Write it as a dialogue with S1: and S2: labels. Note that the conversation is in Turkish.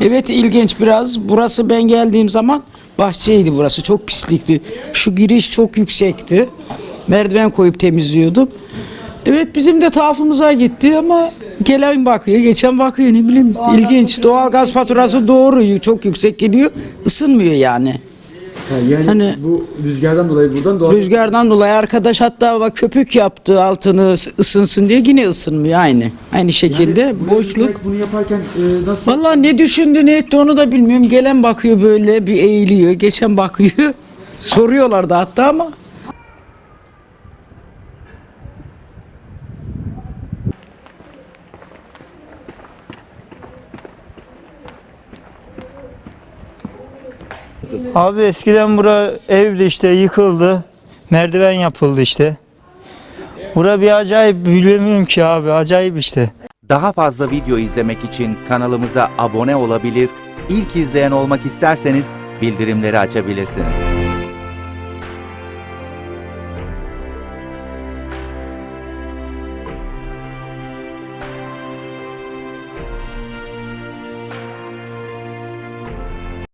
S1: Evet ilginç biraz. Burası ben geldiğim zaman bahçeydi burası. Çok pislikti. Şu giriş çok yüksekti. Merdiven koyup temizliyordum. Evet bizim de tuhafımıza gitti ama gelen bakıyor, geçen bakıyor ne bileyim. ilginç. Doğalgaz faturası doğru çok yüksek geliyor. ısınmıyor yani.
S2: Yani
S1: Hani-
S2: bu rüzgardan dolayı buradan doğal
S1: Rüzgardan dolayı arkadaş hatta bak köpük yaptı altını ısınsın diye yine ısınmıyor aynı. Aynı şekilde
S2: Yani
S1: boşluk.
S2: Bunu yaparken e, nasıl
S1: Vallahi ne düşündü ne etti onu da bilmiyorum. Gelen bakıyor böyle bir eğiliyor. Geçen bakıyor. Soruyorlardı hatta ama.
S3: Abi eskiden bura evdi işte yıkıldı. Merdiven yapıldı işte. Bura bir acayip bilemiyorum ki abi acayip işte.
S4: Daha fazla video izlemek için kanalımıza abone olabilir, ilk izleyen olmak isterseniz bildirimleri açabilirsiniz.